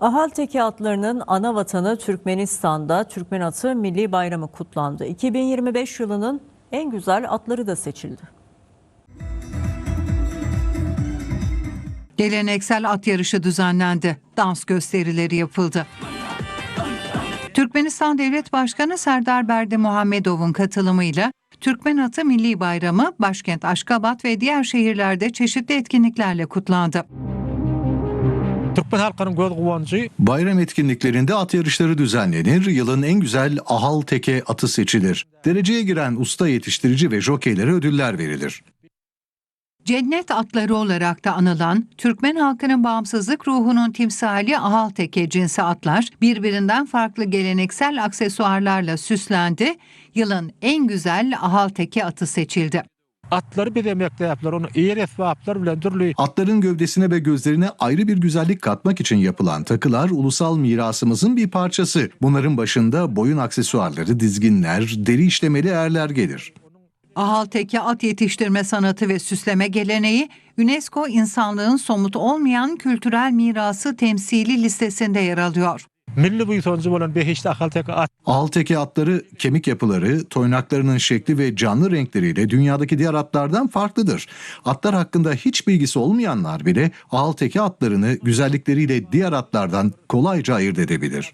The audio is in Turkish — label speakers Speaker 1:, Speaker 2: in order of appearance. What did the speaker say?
Speaker 1: Ahalteki atlarının ana vatanı Türkmenistan'da Türkmen Atı Milli Bayramı kutlandı. 2025 yılının en güzel atları da seçildi.
Speaker 2: Geleneksel at yarışı düzenlendi. Dans gösterileri yapıldı. Türkmenistan Devlet Başkanı Serdar Berdi Muhammedov'un katılımıyla Türkmen Atı Milli Bayramı başkent Aşkabat ve diğer şehirlerde çeşitli etkinliklerle kutlandı.
Speaker 3: Türkmen halkının göz guvancı
Speaker 4: Bayram etkinliklerinde at yarışları düzenlenir, yılın en güzel ahal teke atı seçilir. Dereceye giren usta yetiştirici ve jokeylere ödüller verilir.
Speaker 2: Cennet atları olarak da anılan Türkmen halkının bağımsızlık ruhunun timsali Ahalteke cinsi atlar birbirinden farklı geleneksel aksesuarlarla süslendi. Yılın en güzel Ahalteke atı seçildi.
Speaker 3: Atları bir emekle yaptılar. Onu eğer esbaplar bilen türlü
Speaker 4: Atların gövdesine ve gözlerine ayrı bir güzellik katmak için yapılan takılar ulusal mirasımızın bir parçası. Bunların başında boyun aksesuarları, dizginler, deri işlemeli erler gelir.
Speaker 2: Ahalteki at yetiştirme sanatı ve süsleme geleneği UNESCO insanlığın somut olmayan kültürel mirası temsili listesinde yer alıyor.
Speaker 3: Milli bu sonucu olan beşte akal tek at
Speaker 4: Ahal teke atları kemik yapıları, toynaklarının şekli ve canlı renkleriyle dünyadaki diğer atlardan farklıdır. Atlar hakkında hiç bilgisi olmayanlar bile ahal teke atlarını güzellikleriyle diğer atlardan kolayca ayırt edebilir.